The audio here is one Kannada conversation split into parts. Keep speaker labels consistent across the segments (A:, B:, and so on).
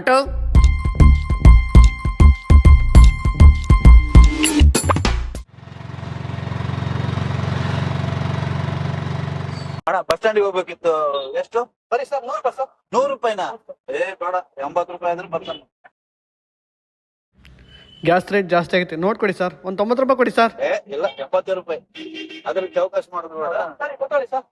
A: ಆಟೋ.
B: ಅಣ್ಣ ಬಸ್ ಸ್ಟ್ಯಾಂಡಿಗೆ ಹೋಗ್ಬೇಕಿತ್ತು. ಎಷ್ಟು?
C: ಬರೀ ಸರ್ ನೂರು ಬಸ್
B: ನೂರು ರೂಪಾಯಿನಾ? ಏ ಬೇಡ. ಎಂಬತ್ತು ರೂಪಾಯಿ ಅಂದ್ರೆ ಬರ್ತಾನೆ.
A: ಗ್ಯಾಸ್ ರೇಟ್ ಜಾಸ್ತಿ ಆಗೈತೆ ನೋಡ್ಕೊಡಿ ಸರ್. ಒಂದು ತೊಂಬತ್ತು ರೂಪಾಯಿ ಕೊಡಿ ಸರ್.
B: ಏ ಇಲ್ಲ ಎಪ್ಪತ್ತು ರೂಪಾಯಿ. ಅದ್ರಲ್ಲಿ ಚೌಕಾಶ್ ಮಾಡಿದ್ರು ಬೇಡ.
C: ಸರಿ ಕೊಟ್ಟೋಳಿ ಸರ್.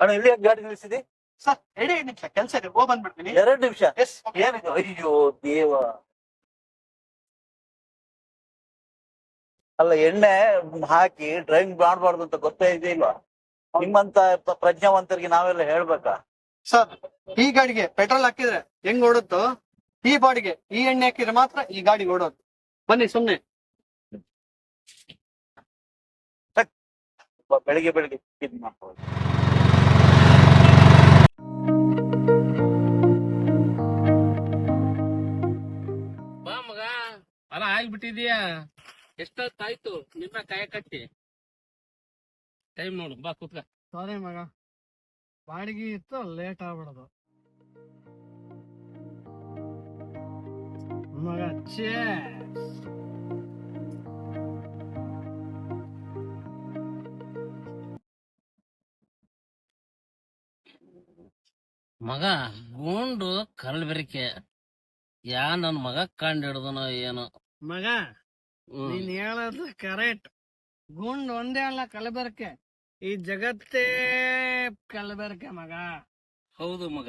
B: ಅಣ್ಣ ಇಲ್ಲಿ ಗಾಡಿ ನಿಲ್ಲಿಸಿದಿ?
C: ಸರ್ ಎರಡೇ ನಿಮಿಷ ಕೆಲಸ ಇದೆ ಹೋಗ್ ಬಂದ್ಬಿಡ್ತೀನಿ.
B: ಎರಡು ನಿಮಿಷ?
C: ಎಸ್
B: ಏನಿದು? ಅಯ್ಯೋ ದೇವ. ಅಲ್ಲ ಎಣ್ಣೆ ಹಾಕಿ ಡ್ರೈವಿಂಗ್ ಮಾಡಬಾರ್ದು ಅಂತ ಗೊತ್ತೇ ಇದೆ ಇಲ್ವಾ? ನಿಮ್ಮಂತ ಪ್ರಜ್ಞಾವಂತರಿಗೆ ನಾವೆಲ್ಲ ಹೇಳ್ಬೇಕಾ?
C: ಸರ್ ಈ ಗಾಡಿಗೆ ಪೆಟ್ರೋಲ್ ಹಾಕಿದ್ರೆ ಹೆಂಗ್ ಓಡುತ್ತೋ ಈ ಬಾಡಿಗೆ ಈ ಎಣ್ಣೆ ಹಾಕಿದ್ರೆ ಮಾತ್ರ ಈ ಗಾಡಿ ಓಡೋದು. ಬನ್ನಿ ಸುಮ್ನೆ.
B: ಬ- ಬೆಳಿಗ್ಗೆ ಬೆಳಿಗ್ಗೆ. ಇದ್ ಮಾಡ್ಕೊಳ್ಳಿ
D: ಆಗ್ಬಿಟ್ಟಿದ್ಯಾ? ಎಷ್ಟೊತ್ತಾಯ್ತು ನಿನ್ನ ಕಾಯ ಕಟ್ಟಿ? ಟೈಮ್ ನೋಡು ಬಾ ಕೂತ್ಕ.
A: ಸಾರಿ ಮಗ. ಬಾಡಿಗೆ ಇತ್ತು ಲೇಟ್ ಆಗ್ಬಿಡೋದು. ಮಗ ಚೇ
D: ಮಗ ಗುಂಡು ಕಲ್ಬೆರಿಕೆ ಯಾ ನನ್ ಮಗ ಕಂಡು ಹಿಡ್ದನೋ ಏನೋ.
A: ಮಗ. ನೀನ್ ಹೇಳೋದು ಕರೆಕ್ಟ್ ಗುಂಡ್ ಒಂದೇ ಅಲ್ಲ ಕಲಬೆರಕೆ. ಈ ಜಗತ್ತೇ ಕಲಬೆರಕೆ ಮಗ.
D: ಹೌದು ಮಗ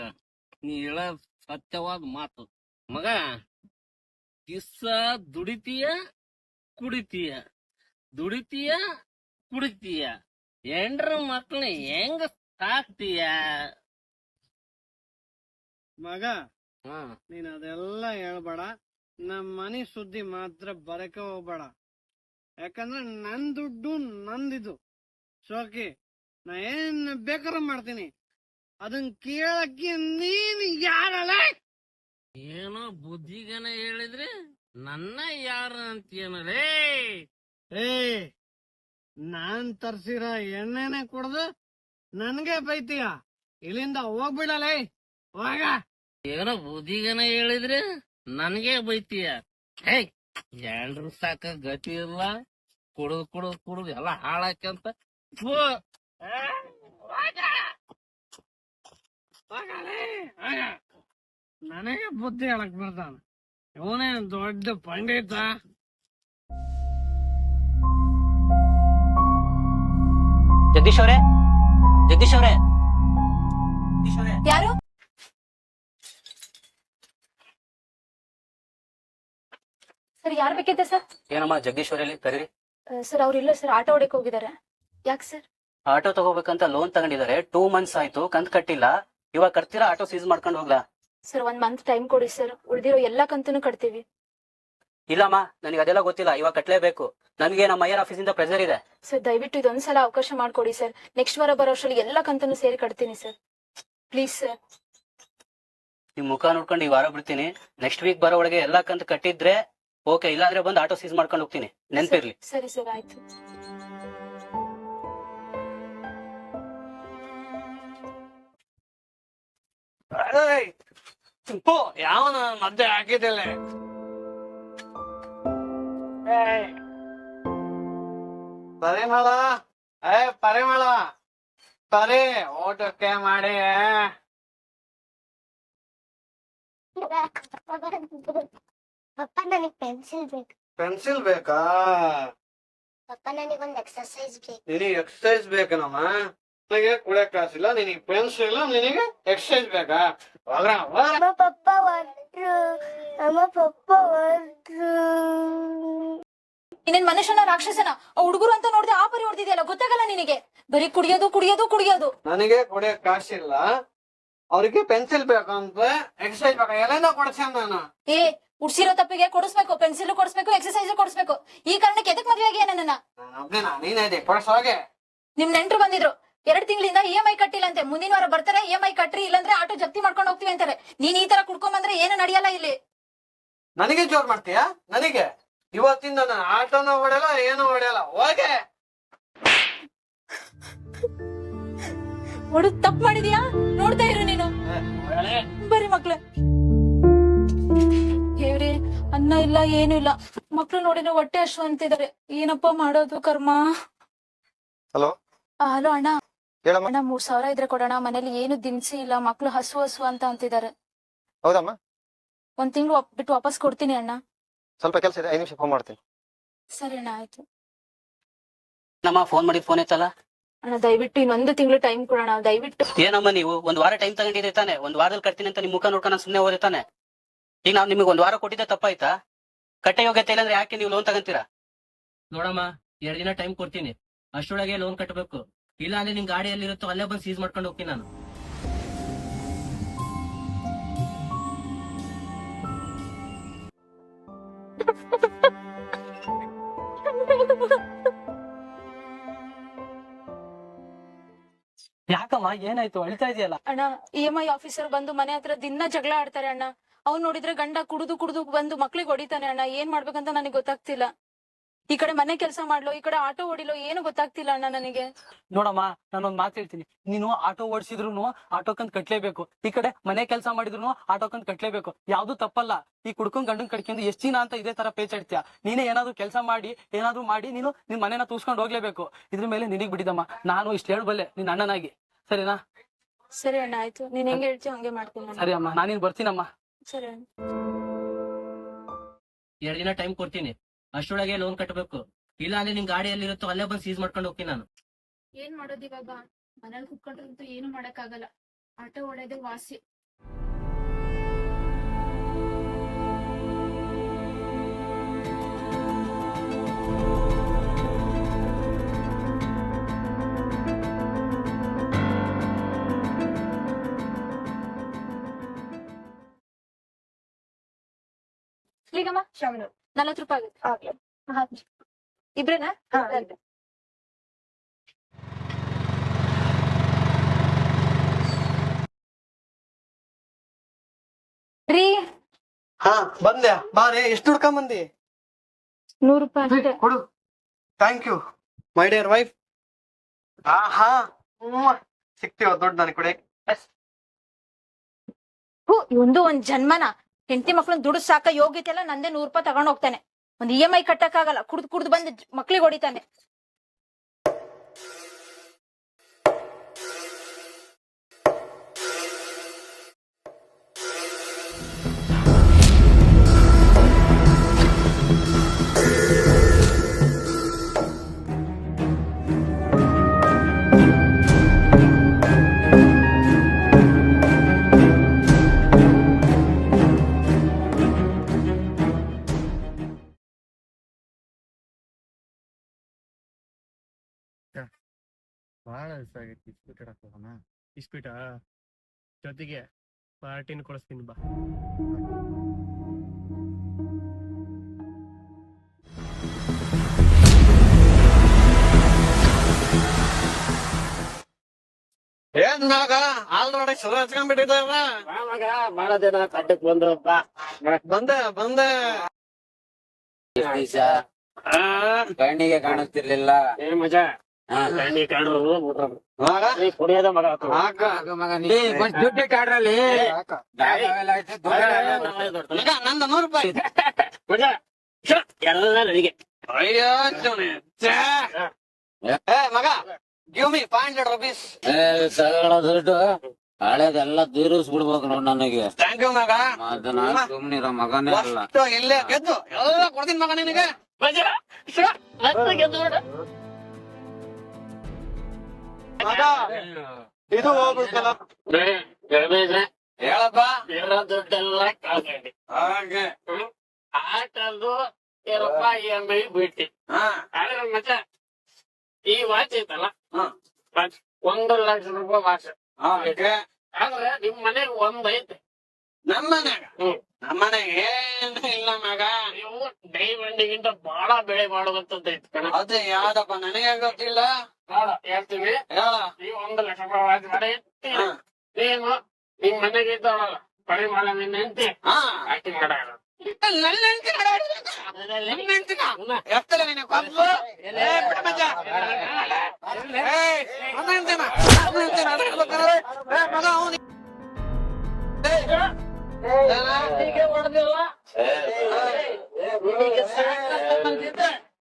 D: ನೀ ಹೇಳ ಸತ್ಯವಾದ ಮಾತು. ಮಗ ದಿವ್ಸ ದುಡಿತೀಯ ಕುಡಿತೀಯ? ದುಡಿತೀಯ ಕುಡಿತೀಯ? ಎಂಡ್ರ ಮಕ್ಳ ಹೆಂಗ ಸಾಕ್ತೀಯ?
A: ಮಗ
D: ಹಾ.
A: ನೀನ್ ಅದೆಲ್ಲ ಹೇಳ್ಬೇಡ. ನಮ್ ಮನೆ ಸುದ್ದಿ ಮಾತ್ರ ಬರಕ ಹೋಗ್ಬೇಡ. ಯಾಕಂದ್ರೆ ನನ್ ದುಡ್ಡು ನಂದಿದು. ಸೋಕಿ ನಾ ಏನ್ ಬೇಕಾರ ಮಾಡ್ತೀನಿ. ಅದನ್ ಕೇಳಕ್ಕೆ ನೀನ್ ಯಾರಲ್ಲ?
D: ಏನೋ ಬುದ್ಧಿಗನ ಹೇಳಿದ್ರೆ ನನ್ನ ಯಾರು ಅಂತೀನರೇ
A: ಏ ನಾನ್ ತರ್ಸಿರೋ ಎಣ್ಣೆನೆ ಕುಡ್ದು ನನ್ಗೆ ಬೈತೀಯ? ಇಲ್ಲಿಂದ ಹೋಗ್ಬಿಡಲೇ? ಹೋಗ.
D: ಏನೋ ಬುದ್ಧಿಗನ ಹೇಳಿದ್ರೆ ನನ್ಗೆ ಬೈತೀಯ? ಹೇ ಎಲ್ರು ಸಾಕ ಗತಿ ಇಲ್ಲ. ಕುಡಿದು ಕುಡಿದು ಕುಡಿದು ಎಲ್ಲ ಹಾಳಾಕಂತ.
A: ನನಗೆ ಬುದ್ಧಿ ಹೇಳಕ್ ಬರ್ತಾನ ಇವನೇನ್ ದೊಡ್ಡ ಪಂಡಿತ.
E: ಜಗದೀಶ್ ಅವರೇ? ಜಗದೀಶ್ ಅವರೇ?
F: ಯಾರು? ಸರ್ ಯಾರು ಬೇಕಿದ್ದೆ ಸರ್?
E: ಏನಮ್ಮ ಜಗದೀಶ್ ಇಲ್ಲಿ ಕರೀರಿ
F: ಸರ್ ಅವ್ರಿಲ್ಲ ಸರ್ ಆಟೋ ಹೊಡಕ್ ಹೋಗಿದ್ದಾರೆ. ಯಾಕೆ ಸರ್?
E: ಆಟೋ ತಗೋಬೇಕಂತ ಲೋನ್ ತಗೊಂಡಿದ್ದಾರೆ. ಟೂ ಮಂತ್ಸ್ ಆಯ್ತು ಕಂತ್ ಕಟ್ಟಿಲ್ಲ. ಇವಾಗ ಕಟ್ತೀರಾ ಆಟೋ ಸೀಸ್ ಮಾಡ್ಕೊಂಡು ಹೋಗ್ಲಾ?
F: ಸರ್ ಒಂದ್ ಮಂತ್ ಟೈಮ್ ಕೊಡಿ ಸರ್. ಉಳಿದಿರೋ ಎಲ್ಲಾ ಕಂತನು ಕಟ್ತೀವಿ.
E: ಇಲ್ಲಮ್ಮ ನನಗೆ ಅದೆಲ್ಲ ಗೊತ್ತಿಲ್ಲ. ಇವಾಗ ಕಟ್ಲೇಬೇಕು. ನನಗೆ ನಮ್ಮ ಮೈಯರ್ ಆಫೀಸಿಂದ ಪ್ರೆಸರ್ ಇದೆ.
F: ಸರ್ ದಯವಿಟ್ಟು ಇದೊಂದ್ಸಲ ಅವಕಾಶ ಮಾಡ್ಕೊಡಿ ಸರ್. ನೆಕ್ಸ್ಟ್ ವಾರ ಬರೋ ಅಷ್ಟರಲ್ಲಿ ಎಲ್ಲಾ ಕಂತನು ಸೇರಿ ಕಟ್ತೀನಿ ಸರ್. Please sir.
E: ನಿಮ್ ಮುಖ ನೋಡ್ಕೊಂಡು ಈ ವಾರ ಬಿಡ್ತೀನಿ. ನೆಕ್ಸ್ಟ್ ವೀಕ್ ಬರೋ ಒಳಗೆ ಎಲ್ಲಾ ಕಂತ್ ಕಟ್ಟಿದ್ರೆ ಓಕೆ ಇಲ್ಲಾಂದ್ರೆ ಬಂದು ಆಟೋ ಸೀಸ್ ಮಾಡ್ಕೊಂಡು ಹೋಗ್ತೀನಿ. ನೆನ್ಪಿರ್ಲಿ.
F: ಸರಿ ಸರ್ ಆಯ್ತು.
A: ಯಾವನ ಮದ್ದೆ ಹಾಕಿದಿಲ್ಲ ಪರಿಮಳ ಏ ಪರಿಮಳ ಸರಿ ಓಟಕ್ಕೆ ಮಾಡಿ.
G: ಪಪ್ಪ ನನಗೆ ಪೆನ್ಸಿಲ್ ಬೇಕು.
A: ಪೆನ್ಸಿಲ್ ಬೇಕಾ?
G: ಪಪ್ಪ ನನಗೊಂದು ಎಕ್ಸರ್ಸೈಸ್ ಬೇಕು.
A: ನಿನಗೆ ಎಕ್ಸರ್ಸೈಸ್ ಬೇಕನಮ್ಮ? ನನಗೆ ಕುಡಿಯಕ್ ಕಾಸಿಲ್ಲ ನಿನಗೆ ಪೆನ್ಸಿಲ್ ನಿನಗೆ ಎಕ್ಸರ್ಸೈಸ್ ಬೇಕಾ? ಹೋಗ್ರ ಹೋಗ್ರ.
G: ಅಮ್ಮ ಪಪ್ಪ ಹೊರಟ್ರು ಅಮ್ಮ ಪಪ್ಪ ಹೊರಟ್ರು
F: ಇನ್ನೇನ್ ಮನುಷ್ಯನ ರಾಕ್ಷಸನ ಹುಡುಗರು ಅಂತ ನೋಡಿದೆ ಆ ಪರಿ ಹೊಡೆದಿದೆಯಲ್ಲ ಗೊತ್ತಾಗಲ್ಲ ನಿನಗೆ. ಬರೀ ಕುಡಿಯೋದು ಕುಡಿಯೋದು ಕುಡಿಯೋದು.
A: ನನಗೆ ಕುಡಿಯಕ್ ಕಾಸಿಲ್ಲ ಅವ್ರಿಗೆ ಪೆನ್ಸಿಲ್ ಬೇಕಂತ ಎಕ್ಸರ್ಸೈಸ್ ಬೇಕಾ? ಎಲ್ಲ ಕೊಡ್ಸೇನ್ ನಾನು.
F: ಏ ಉಡ್ಸಿರೋ ತಪ್ಪಿಗೆ ಕೊಡಿಸ್ಬೇಕು ಪೆನ್ಸಿಲ್ ಕೊಡಿಸ್ಬೇಕು ಎಕ್ಸರ್ಸೈಸ್ ಕೊಡಿಸ್ಬೇಕು. ಈ ಕಾರಣಕ್ಕೆ ಎದಕ್ ಮದ್ವೆ ಆಗಿಯ ನನ್ನ ನಿಮ್ ನೆಂಟ್ರು ಬಂದಿದ್ರು. ಎರಡ್ ತಿಂಗಳಿಂದ ಇ ಎಂ ಐ ಕಟ್ಟಿಲ್ಲ ಅಂತೆ ಮುಂದಿನ ವಾರ ಬರ್ತಾರೆ ಇ ಎಂ ಐ ಕಟ್ಟ್ರಿ ಇಲ್ಲಾಂದ್ರೆ ಆಟೋ ಜಪ್ತಿ ಮಾಡ್ಕೊಂಡು ಹೋಗ್ತೀವಿ ಅಂತಾರೆ. ನೀನ್ ಈ ತರ ಕುಡ್ಕೊಂಡ್ ಬಂದ್ರೆ ಏನು ನಡೆಯಲ್ಲ ಇಲ್ಲಿ?
A: ನನಗೆ ಜೋರ್ ಮಾಡ್ತೀಯಾ? ನನಗೆ? ಇವತ್ತಿಂದ ನಾನು ಆಟೋನ ಹೊಡೆಯಲ್ಲ ಏನು ಹೊಡೆಯಲ್ಲ ಹೋಗೆ.
F: ಹೊಡೆದ್ ತಪ್ಪು ಮಾಡಿದ್ಯಾ? ನೋಡ್ತಾ ಇರು ನೀನು. ಬರೀ ಮಕ್ಳು. ಅನ್ನ ಇಲ್ಲ ಏನು ಇಲ್ಲ. ಮಕ್ಳು ನೋಡಿದ್ರೆ ಹೊಟ್ಟೆ ಅಷ್ಟು ಅಂತಿದ್ದಾರೆ ಏನಪ್ಪ ಮಾಡೋದು ಕರ್ಮ?
C: ಹಲೋ?
F: ಹಲೋ ಅಣ್ಣ.
C: ಹೇಳಮ್ಮ.
F: ಅಣ್ಣ ಮೂರ್ ಸಾವಿರ ಇದ್ರೆ ಕೊಡೋಣ. ಮನೇಲಿ ಏನು ದಿನಸಿ ಇಲ್ಲ. ಮಕ್ಳು ಹಸು ಹಸು ಅಂತ ಅಂತಿದ್ದಾರೆ
C: ಹೌದಮ್ಮ?
F: ಒಂದ್ ತಿಂಗಳು ಬಿಟ್ಟು ವಾಪಸ್ ಕೊಡ್ತೀನಿ ಅಣ್ಣ.
C: ಸ್ವಲ್ಪ ಕೆಲಸ ಇದೆ. ಐದು ನಿಮಿಷ ಫೋನ್ ಮಾಡ್ತೀನಿ.
F: ಸರಿ ಅಣ್ಣ ಆಯ್ತು.
H: ನಮ್ಮ ಫೋನ್ ಮಾಡಿ ಫೋನ್ ಎತ್ತಲ್ಲ?
F: ಅಣ್ಣ ದಯವಿಟ್ಟು ಇನ್ನೊಂದು ತಿಂಗಳು ಟೈಮ್ ಕೊಡೋಣ. ದಯವಿಟ್ಟು
H: ಏನಮ್ಮ ನೀವು? ಒಂದ್ ವಾರ ಟೈಮ್ ತಗೊಂಡಿದ್ರೆ ತಾನೆ? ಒಂದ್ ವಾರದಲ್ಲಿ ಕಟ್ತೀನಿ ಅಂತ ನಿಮ್ ಮುಖ ನೋಡ್ಕೊಂಡು ಸುಮ್ಮನೆ ಸುಮ್ನೆ ಹೋದೆ ತಾನೆ? ಈಗ ನಾವು ನಿಮಗೆ ಒಂದು ವಾರ ಕೊಟ್ಟಿದ್ದೆ ತಪ್ಪಾಯ್ತಾ? ಕಟ್ಟೆ ಯೋಗ್ಯತೆ ಇಲ್ಲ ಅಂದ್ರೆ ಯಾಕೆ ನೀವು ಲೋನ್ ತಗಂತೀರಾ? ನೋಡಮ್ಮ, ಎರಡ್ ದಿನ ಟೈಮ್ ಕೊಡ್ತೀನಿ. ಅಷ್ಟೊಳಗೆ ಲೋನ್ ಕಟ್ಟಬೇಕು ಇಲ್ಲ ಅಂದ್ರೆ ನಿಮ್ ಗಾಡಿ ಎಲ್ಲಿರುತ್ತೋ ಅಲ್ಲೇ ಬಂದು ಸೀಸ್ ಮಾಡ್ಕೊಂಡು ಹೋಗ್ತೀನಿ ನಾನು. ಯಾಕಮ್ಮ, ಏನಾಯ್ತು? ಅಳ್ತಾ ಇದೆಯಲ್ಲ?
F: ಅಣ್ಣ ಇ ಎಂ ಐ ಆಫೀಸರ್ ಬಂದು ಮನೆ ಹತ್ರ ದಿನ ಜಗಳ ಆಡ್ತಾರೆ ಅಣ್ಣ. ಅವ್ನ್ ನೋಡಿದ್ರೆ ಗಂಡ ಕುಡಿದು ಕುಡಿದು ಬಂದು ಮಕ್ಳಿಗೆ ಹೊಡಿತಾನೆ ಅಣ್ಣ ಏನ್ ಮಾಡ್ಬೇಕಂತ ನನಗೆ ಗೊತ್ತಾಗ್ತಿಲ್ಲ. ಈ ಕಡೆ ಮನೆ ಕೆಲಸ ಮಾಡ್ಲೋ ಈ ಕಡೆ ಆಟೋ ಹೊಡಿಲೋ ಏನು ಗೊತ್ತಾಗ್ತಿಲ್ಲ ಅಣ್ಣ ನನಗೆ.
H: ನೋಡಮ್ಮ ನಾನೊಂದ್ ಮಾತು ಹೇಳ್ತೀನಿ. ನೀನು ಆಟೋ ಓಡಿಸಿದ್ರು ಆಟೋಕಂತ ಕಟ್ಲೇಬೇಕು. ಈ ಕಡೆ ಮನೆ ಕೆಲಸ ಮಾಡಿದ್ರು ಆಟೋಕಂತ ಕಟ್ಲೇಬೇಕು. ಯಾವ್ದು ತಪ್ಪಲ್ಲ. ಈ ಕುಡ್ಕೊಂಡ್ ಗಂಡನ್ ಕಟ್ಕೊಂಡು ಎಷ್ಟ್ ದಿನ ಅಂತ ಇದೇ ತರ ಪೇಚಾಡ್ತೀಯ ನೀನೇ ಏನಾದ್ರು ಕೆಲಸ ಮಾಡಿ ಏನಾದ್ರು ಮಾಡಿ ನೀನು ನಿನ್ ಮನೆನ ತೂಸ್ಕೊಂಡು ಹೋಗ್ಲೇಬೇಕು. ಇದ್ರ ಮೇಲೆ ನಿನಗ್ ಬಿಡಿದಮ್ಮ. ನಾನು ಇಷ್ಟ ಹೇಳ್ಬಲ್ಲೆ ನಿನ್ ಅಣ್ಣನಾಗಿ. ಸರಿನಾ?
F: ಸರಿ ಅಣ್ಣ ಆಯ್ತು. ನೀನ್ ಹೆಂಗ್ ಹೇಳ್ತೀಯ ಹಂಗೆ ಮಾಡ್ತೀನಿ
H: ಸರಿ ಅಮ್ಮ ನಾನಿನ್ ಬರ್ತೀನಮ್ಮ.
F: ಸರಿ.
H: ಎರಡ್ ದಿನ ಟೈಮ್ ಕೊಡ್ತೀನಿ. ಅಷ್ಟೊಳಗೆ ಲೋನ್ ಕಟ್ಟಬೇಕು ಇಲ್ಲ ಅಂದ್ರೆ ನಿಮ್ ಗಾಡಿ ಎಲ್ಲಿರುತ್ತೋ ಅಲ್ಲೇ ಬಂದು ಸೀಸ್ ಮಾಡ್ಕೊಂಡು ಹೋಗ್ತೀನಿ ನಾನು.
F: ಏನ್ ಮಾಡೋದು ಇವಾಗ? ಮನೇಲಿ ಕುತ್ಕೊಂಡ್ರಂತೂ ಏನು ಮಾಡಕ್ ಆಗಲ್ಲ ಆಟೋ ಹೊಡೆಯೋದೇ ವಾಸಿ. ಈಗಮ್ಮ ನಲ್ವತ್ತು ರೂಪಾಯಿ ಆಗುತ್ತೆ. ಹಾ. ಇಬ್ರೇನಾ? ರೀ?
C: ಹಾ ಬಂದ್ಯಾ? ಬಾರೆ ಎಷ್ಟು ಹುಡ್ಕೊಂಡ್ ಬಂದಿ?
F: ನೂರು ರೂಪಾಯಿ ಅಷ್ಟೇ.
C: ಕೊಡು. Thank you my dear wife ಆಹಾ ಹಾ ಸಿಕ್ತೀವ ದೊಡ್ಡ ನನಗೆ ಕೊಡೆ.
F: ಹೂ ಇವಂದು ಒಂದ್ ಜನ್ಮನ? ಹೆಂಡತಿ ಮಕ್ಳನ್ನ ದುಡ್ಡು ಸಾಕ ಯೋಗ್ಯತೆ ಎಲ್ಲ ನಂದೇ ನೂರ್ ರೂಪಾಯಿ ತಗೊಂಡ್ ಹೋಗ್ತಾನೆ. ಒಂದ್ ಇ ಎಂ ಐ ಕಟ್ಟಕ್ಕಾಗಲ್ಲ. ಕುಡ್ದು ಕುಡ್ದು ಬಂದು ಮಕ್ಳಿಗೆ ಹೊಡಿತಾನೆ.
I: ದಿವಸ ಆಗೈತಿ ಇಸ್ಪೀಟ್ ಇಡಕ್ ಹೋಗೋಣ ಇಸ್ಪೀಟ ಜೊತೆಗೆ ಪಾರ್ಟಿನ ಕೊಡಿಸ್ತೀನಿ ಬಾ.
C: ಏನ್ ಮಗ? ಆಲ್ರೆಡಿ ಶುರು ಹಚ್ಕೊಂಡ್ಬಿಟ್ಟಿದ್ದಾರ
J: ಬಹಳ ದಿನ ಕಟ್ಟಕ್ ಬಂದ್ರಪ್ಪ
C: ಬಂದೆ ಬಂದೆ.
K: ಕಣ್ಣಿಗೆ ಕಾಣುತ್ತಿರ್ಲಿಲ್ಲ
J: ಏನ್ ಮಜಾ. ಕುಡಿಯೋದ ಮಗ
K: ದುಡ್ಡು ಕಾಡ್ರಲ್ಲಿ
C: ನಂದು ನೂರು ರೂಪಾಯಿ.
J: ಎಲ್ಲ ನನಗೆ.
C: ಅಯ್ಯೋ ಮಗ give me five hundred rupees
K: ಸಗಳ ದುಡ್ಡು. ಹಳೆದೆಲ್ಲ ತೀರಿಸ್ಬಿಡ್ಬೇಕು ನೋಡ್ ನನಗೆ.
C: ಥ್ಯಾಂಕ್ ಯು ಮಗ.
K: ಮತ್ತೆ ನಾನು ಸುಮ್ನಿರೋ ಮಗನೇ ಅಲ್ಲ.
C: ಅಷ್ಟು ಇಲ್ಲೇ ಗೆದ್ದು. ಎಲ್ಲ ಕೊಡ್ತೀನಿ ಮಗ ನಿನಗೆ.
J: ಗೆದ್ದು
C: ಇದು
J: ಗಣೇಶ,
C: ಹೇಳಪ್ಪ.
J: ಇರೋ ದುಡ್ಡೆಲ್ಲ ಕಳ್ಕೊಂಡಿ
C: ಹಾಗೆ.
J: ಆಟದ್ದು ಏನಪ್ಪ ಇ ಎಂ ಐ ಬಿಟ್ಟಿ
C: ಹಾ.
J: ಆದ್ರೆ ಮಚ್ಚ ಈ ವಾಚ್ ಐತಲ್ಲ? ಒಂದು ಲಕ್ಷ ರೂಪಾಯಿ ವಾಚ್. ಆದ್ರೆ ನಿಮ್ ಮನೆಗ್ ಒಂದ್ ಐತೆ.
C: ನಮ್ಮ ಮನ್ಯಾಗ
J: ಹ್ಮ್.
C: ನಮ್ಮ ಮನೆಗ ಏನು ಇಲ್ಲ ಮಗ.
J: ನೀವು ಡೈಮಂಡಿಗಿಂತ ಬಹಳ ಬೆಳೆ ಮಾಡುವಂತದ್ದು ಐತೆ ಕಣ.
C: ಅದು ಯಾವ್ದಪ್ಪ ನನಗೆ ಗೊತ್ತಿಲ್ಲ.
J: ನೋಡ ಹೇಳ್ತೀವಿ
C: ಹೇಳ
J: ಈ ಒಂದು ಲಕ್ಷ ರೂಪಾಯಿ ಮಾಡಿ ಇಟ್ಟಿ. ನೀನು ನಿಮ್ ಮನೆಗೆ ಇದ್ದವಳಲ್ಲ ಪರಿಮಳ ನಿನ್ನ ಹೆಂಡತಿ ಆಕ್ಟಿಂಗ್ ಮಾಡ
C: ಹೊಡೆದಿಲ್ಲ ಹೆಂಡ್ತಿನ ಹಡ ಹಿಡಿಬೇಕಾ? ನನ್ನ ಹೆಂಡ್ತಿನ? ಎತ್ತಲೆ ನಿನ್ನ ಕೊಂಬು? ಏ, ಬಿಡು ಮಚ್ಚ. ಏ, ನನ್ನ ಹೆಂಡ್ತಿನ? ನನ್ನ ಹೆಂಡ್ತಿನ ಹಡ ಹಿಡಿಬೇಕಾದ್ರೆ? ಏ, ಮಗ ಅವ್ನು
L: ಹೀಗೆ ಹೊಡ್ದಿಲ್ಲ?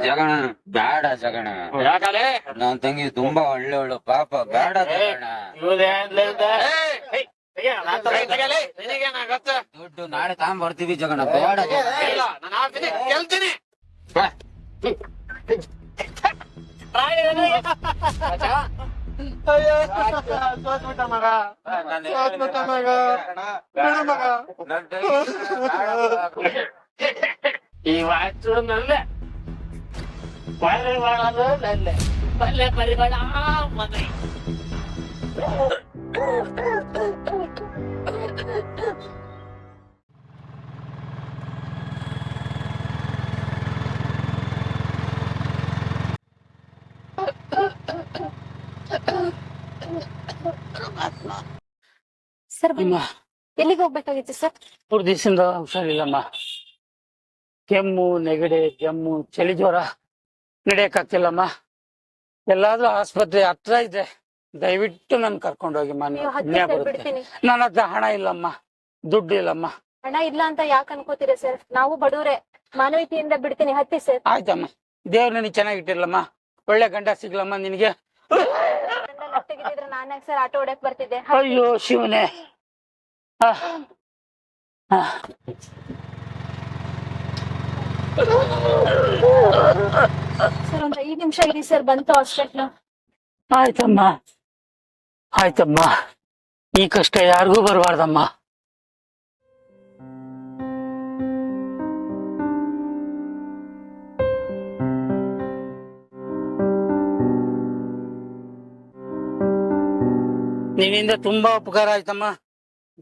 M: ಜಗಣ ಬೇಡ ಜಗಣ.
C: ಯಾಕಲೆ?
M: ನನ್ ತಂಗಿ ತುಂಬಾ ಒಳ್ಳೆವಳು ಪಾಪ ಬೇಡ ಜಗಣ? ದುಡ್ಡು ನಾಳೆ ತಗೊಂಡ್ ಬರ್ತೀವಿ ಜಗಣ ಬೇಡ
C: ಮಗ. ಮಗ.
L: ಈ ವಾಚು ನಲ್ಲೆ ಪರಿವಾಳದು ನಲ್ಲೆ ಪಲ್ಲೆ ಪರಿವಾಳ ಮನೆ
F: ಸರ್ ಎಲ್ಲಿಗೆ ಹೋಗ್ಬೇಕಾಗಿತ್ತು ಸರ್?
N: ಮೂರು ದಿವಸದಿಂದ ಹುಷಾರಿಲ್ಲಮ್ಮ. ಕೆಮ್ಮು ನೆಗಡಿ ಜಮ್ಮು ಚಳಿ ಜ್ವರ ನಡೆಯಕ್ಕಾಗ್ತಿಲ್ಲಮ್ಮ ಎಲ್ಲಾದ್ರೂ ಆಸ್ಪತ್ರೆ ಹತ್ರ ಇದೆ ದಯವಿಟ್ಟು ನನ್ ಬರುತ್ತೆ.
F: ಬಿಡ್ತೀನಿ
N: ನನ್ನ ಹತ್ರ ಹಣ ಇಲ್ಲಮ್ಮ. ದುಡ್ಡು ಇಲ್ಲಮ್ಮ.
F: ಹಣ ಇಲ್ಲ ಅಂತ ಯಾಕೆ ಅನ್ಕೋತೀರಾ ಸರ್? ನಾವು ಬಡವ್ರೆ. ಮಾನವೀಯತೆಯಿಂದ ಬಿಡ್ತೀನಿ. ಹತ್ತಿ ಸರ್.
N: ಆಯ್ತಮ್ಮ. ದೇವ್ರು ನನಗೆ ಚೆನ್ನಾಗಿಟ್ಟಿರ್ಲಮ್ಮ ಒಳ್ಳೆ ಗಂಡ ಸಿಗ್ಲಮ್ಮ ನಿನಗೆ.
F: ತೆಗಿದಿದ್ರೆ ನಾನೇ ಸರ್ ಆಟೋ ಹೊಡಕ್ ಬರ್ತಿದ್ದೆ.
N: ಅಯ್ಯೋ ಶಿವನೇ.
F: ಸರ್, ಒಂದ್ ಐದ್ ನಿಮಿಷ ಇರಿ ಸರ್, ಬಂತು ಹಾಸ್ಪಿಟ್ಲ್
N: ಆಯ್ತಮ್ಮ. ಆಯ್ತಮ್ಮ. ಈ ಕಷ್ಟ ಯಾರಿಗೂ ಬರಬಾರ್ದಮ್ಮ. ನಿನ್ನಿಂದ ತುಂಬಾ ಉಪಕಾರ ಆಯ್ತಮ್ಮ.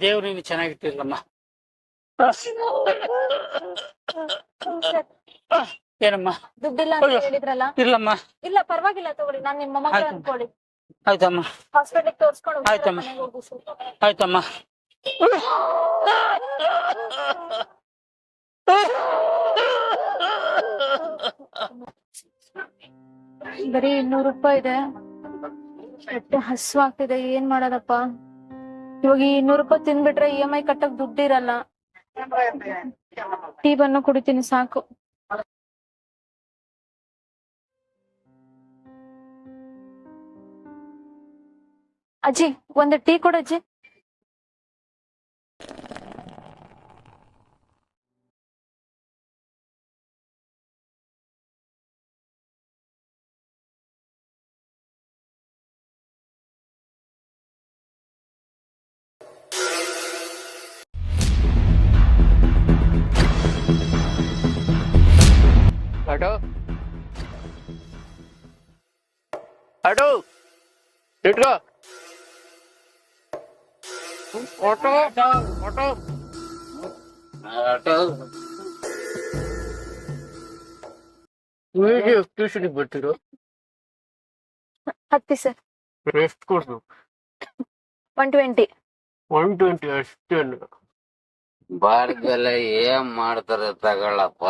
N: ದೇವ್ರು ನೀನು ಚೆನ್ನಾಗಿಟ್ಟಿರ್ಲಮ್ಮ ಏನಮ್ಮ?
F: ದುಡ್ಡಿಲ್ಲ ಅಂತ
N: ಅಯ್ಯೋ.
F: ಹೇಳಿದ್ರಲ್ಲ?
N: ಇರ್ಲಮ್ಮ
F: ಇಲ್ಲ ಪರವಾಗಿಲ್ಲ ತಗೊಳ್ಳಿ. ನಾನ್ ನಿಮ್ಮ ಮಗ
N: ಆಯ್ತು.
F: ಅನ್ಕೊಳ್ಳಿ.
N: ಆಯ್ತಮ್ಮ.
F: ಹಾಸ್ಪಿಟಲ್ ತೋರ್ಸ್ಕೊಂಡು
N: ಆಯ್ತಮ್ಮ. ಆಯ್ತಮ್ಮ.
F: ಬರೀ ಇನ್ನೂರು ರೂಪಾಯಿ ಇದೆ. ಹೊಟ್ಟೆ ಹಸ್ವಾಗ್ತಿದೆ. ಏನ್ ಮಾಡೋದಪ್ಪ? ಇವಾಗ ಈ ಇನ್ನೂರು ರೂಪಾಯಿ ತಿನ್ಬಿಟ್ರೆ ಇ ಎಂ ಐ ಕಟ್ಟಕ್ ದುಡ್ಡಿರಲ್ಲ. ಟೀ ಬನ್ನು ಕುಡಿತೀನಿ ಸಾಕು. ಅಜ್ಜಿ ಒಂದು ಟೀ ಕೊಡಜ್ಜಿ
I: ಆಟೋ ಆಟೋ ಇಟ್ಕೋ ಆಟೋ ಆಟೋ
M: ಆಟೋ
I: ಹೇಗೆ ಟ್ಯೂಷನ್ಗೆ ಬರ್ತಿರೋ
F: ಹತ್ತಿ ಸರ್
I: ಎಷ್ಟು ಕೊಡ್ತು
F: ಒನ್ ಟ್ವೆಂಟಿ
I: ಒನ್ ಟ್ವೆಂಟಿ ಅಷ್ಟೇನು
M: ಬಾರ್ಗೆಲ್ಲ ಏನ್ ಮಾಡ್ತಾರೆ ತಗೊಳಪ್ಪ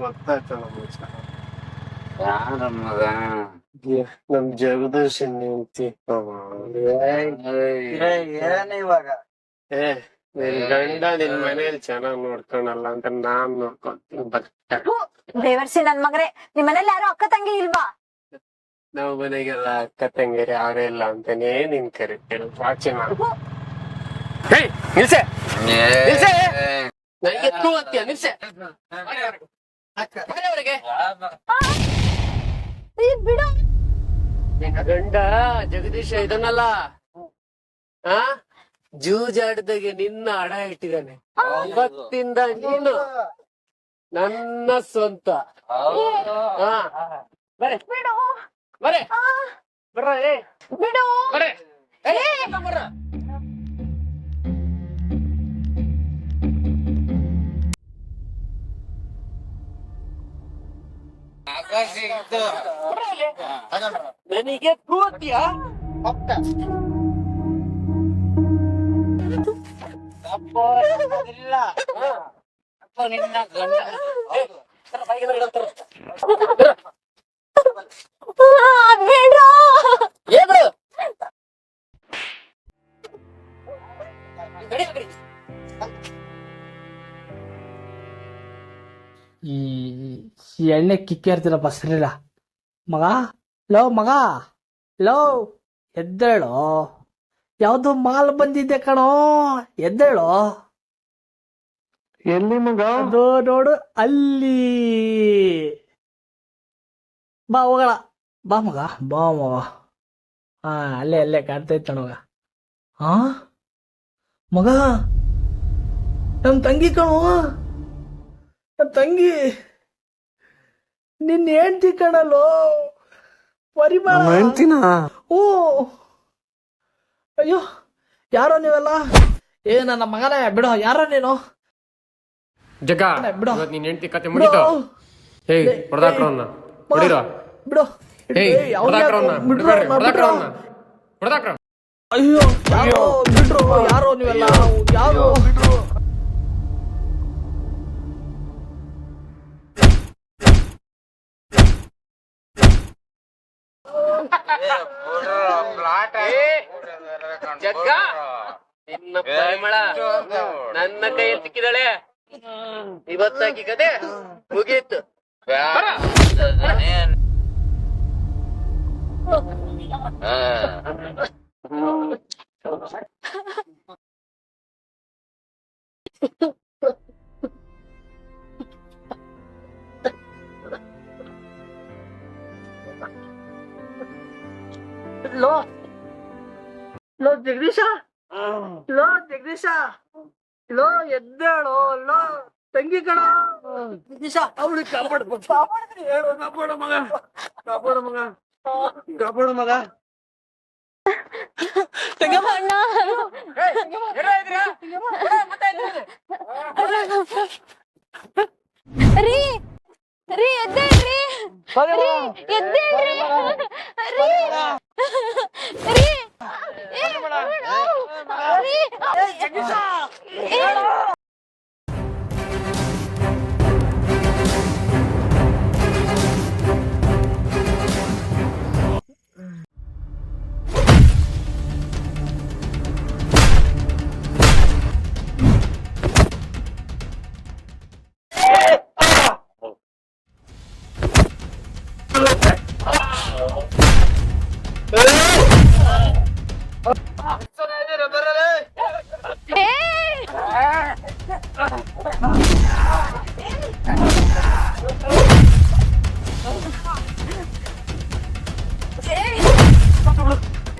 I: ಗೊತ್ತಾಯ್ತಲ್ಲ.
M: ಯಾರ ಮಗ?
I: ನಮ್ ಜಗದರ್ಶನ್ ನಿಂತಿ.
B: ಏನ್ ಇವಾಗ?
I: ಏ ನಿನ್ ಗಂಡ ನಿನ್ ಮನೇಲಿ ಚೆನ್ನಾಗ್ ನೋಡ್ಕೊಳಲ್ಲ ಅಂತ ನಾನ್ ನೋಡ್ಕೊಂತೀನಿ. ಬರ್ತಾ
F: ದೇವರ್ಸಿ ನನ್ ಮಗ್ರೆ ನಿಮ್ ಮನೇಲಿ ಯಾರು ಅಕ್ಕ ತಂಗಿ ಇಲ್ವಾ?
I: ನಾವು ಮನೆಗೆಲ್ಲ ಅಕ್ಕ ತಂಗಿರಿ ಯಾರೇ ಇಲ್ಲ ಅಂತಾನೆ ನಿನ್ ಕರಿ ವಾಚಿ ನಿಲ್ಸೆ ನಿಲ್ಸೆ. ನನಗೆ ತೂ ಅಂತೀಯ ನಿಲ್ಸೆ. ಮನೆಯವ್ರಿಗೆ.
F: ಬಿಡು.
I: ನಿನ್ನ ಗಂಡ ಜಗದೀಶ ಇದನ್ನಲ್ಲ. ಆ ಜೂಜಾಡ್ದಾಗೆ ನಿನ್ನ ಅಡ ಇಟ್ಟಿದ್ದಾನೆ. ಅವತ್ತಿಂದ ನೀನು ನನ್ನ ಸ್ವಂತ. ಹಾ. ಬರೆ. ಬರೆ. ಬರೇ ಏ.
F: ಬಿಡು.
I: ಬರೆ. ಏ, ಬರ್ರ. ನನಗೆ ಕೂತ್ಯಾ
F: ಪಕ್ಕ
I: ಏನು
E: ಈ ಎಣ್ಣೆ ಕಿಕ್ಕೇರ್ತಿರಪ್ಪ ಸರಿಲ್ಲ ಮಗ ಲೋ ಮಗ ಲೋ ಎದ್ದೇಳೋ. ಯಾವ್ದು ಮಾಲ್ ಬಂದಿದ್ದೆ ಕಣೋ ಎದ್ದೇಳೋ.
C: ಎಲ್ಲಿ ಮಗ?
E: ಅದು ನೋಡು ಅಲ್ಲಿ. ಬಾ ಹೋಗಳ ಬಾ ಮಗ. ಬಾ ಮಗ. ಹಾ ಅಲ್ಲೇ ಅಲ್ಲೇ ಕಾಣ್ತೈತೆ ನೋಡ ಹಾ ಮಗ ನಮ್ಮ ತಂಗಿ ಕಣೋ. ತಂಗಿ. ನಿನ್ನ ಹೆಂಡ್ತಿ ಕಣಲ್ಲೋ. ಪರಿಮಳ
C: ಹೆಂಡ್ತಿನ?
E: ಓ ಅಯ್ಯೋ ಯಾರೋ ನೀವೆಲ್ಲ? ಏ ನನ್ನ ಮಗನೇ ಬಿಡೋ. ಯಾರೋ ನೀನು?
I: ಜಗ
E: ಬಿಡು.
I: ಇವತ್ತು ನಿನ್ ಹೆಂಡತಿ ಕತೆ ಮುಗಿತು?
E: ಹೇ
I: ಹೊಡೆದಾಕ್ರ ಹೊಡಿರೋ?
E: ಬಿಡೋ.
I: ಹೇಯ್
E: ಏಯ್, ಅವ್ನ್
I: ಹೊಡೆದಾಕ್ರ
E: ಯಾಕೋ
I: ಅವನ್ನ
E: ಬಿಡ್ರೋ,
I: ಬಿಡ್ಬೇಡ್ರಿ
E: ನಾ
I: ಹೊಡೆದಾಕ್ರ
E: ಬಿಡ್ರೋ.
I: ಅವನ್ನ ಹೊಡೆದಾಕ್ರ
E: ಅಯ್ಯೋ ಯಾರೋ ಬಿಡ್ರು ಯಾರೋ ನೀವೆಲ್ಲ? ಯಾರೋ?
I: ಜಗ್ಗ. ನಿನ್ನ ಪರಿಮಳ ನನ್ನ ಕೈಯಲ್ಲಿ ಸಿಕ್ಕಿದಳೆ. ಇವತ್ತಾಕಿ ಕತೆ ಮುಗೀತು
E: ಲೋ ಲೋ ಜಗದೀಶ ಲೋ ಜಗದೀಶ ಲೋ ಎದ್ದೇಳೋ ಲೋ ತಂಗಿ ಕಣ ಜಗದೀಶ ಅವಳು ಕಾಪಾಡು ಕಾಪಾಡ್ತೀನಿ ಹೇಳು ಕಾಪಾಡು ಮಗ ಕಾಪಾಡು ಮಗ ಕಾಪಾಡು ಮಗ
F: ಅಣ್ಣ ರೀ ರೀ ಎದ್ದೇಳ್ರಿ ರೀ ಎದ್ದೇಳ್ರಿ ರೀ ರೀ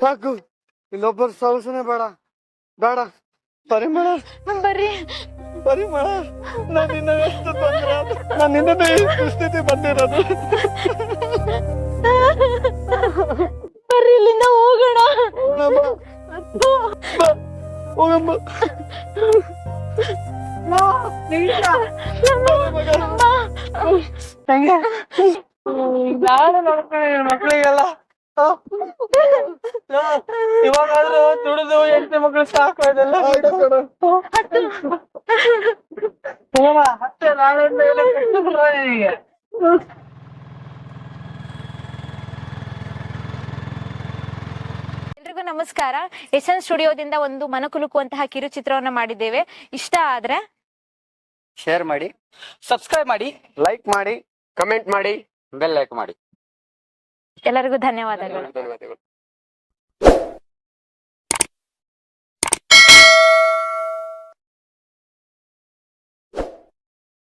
A: ಸಾಕು ಇಲ್ಲೊಬ್ಬರು ಸೌಸನೆ ಬೇಡ. ಬೇಡ. ಪರಿಮಳ
F: ಬರ್ರಿ
A: ಪರಿಮಳ ನಾನು ನಿನ್ನ ಎಷ್ಟು ತೊಂದರೆ ನಾನು ನಿನ್ನ ಈ ಸ್ಥಿತಿ ಬಂದಿರೋದು.
F: ಬರ್ರಿ ಇಲ್ಲಿಂದ ಹೋಗೋಣ.
A: ಹೋಗಮ್ಮ. ಮಕ್ಕಳಿಗೆಲ್ಲ ಇವಾಗಾದ್ರೂ ದುಡಿದು ಹೆಂಡತಿ ಮಕ್ಕಳು ಸಾಕು ಇದೆಲ್ಲ ಹತ್ತೆ ನಾಳೆ
F: ಎಲ್ರಿಗೂ ನಮಸ್ಕಾರ. ಎಸ್ ಎನ್ ಸ್ಟುಡಿಯೋದಿಂದ ಒಂದು ಮನಕುಲುಕುವಂತಹ ಕಿರುಚಿತ್ರವನ್ನ ಮಾಡಿದ್ದೇವೆ. ಇಷ್ಟ ಆದ್ರೆ
M: ಶೇರ್ ಮಾಡಿ
E: ಸಬ್ಸ್ಕ್ರೈಬ್ ಮಾಡಿ
C: ಲೈಕ್ ಮಾಡಿ
I: ಕಮೆಂಟ್ ಮಾಡಿ
M: ಬೆಲ್ ಲೈಕ್ ಮಾಡಿ.
F: ಎಲ್ಲರಿಗೂ ಧನ್ಯವಾದಗಳು.
I: ಧನ್ಯವಾದಗಳು.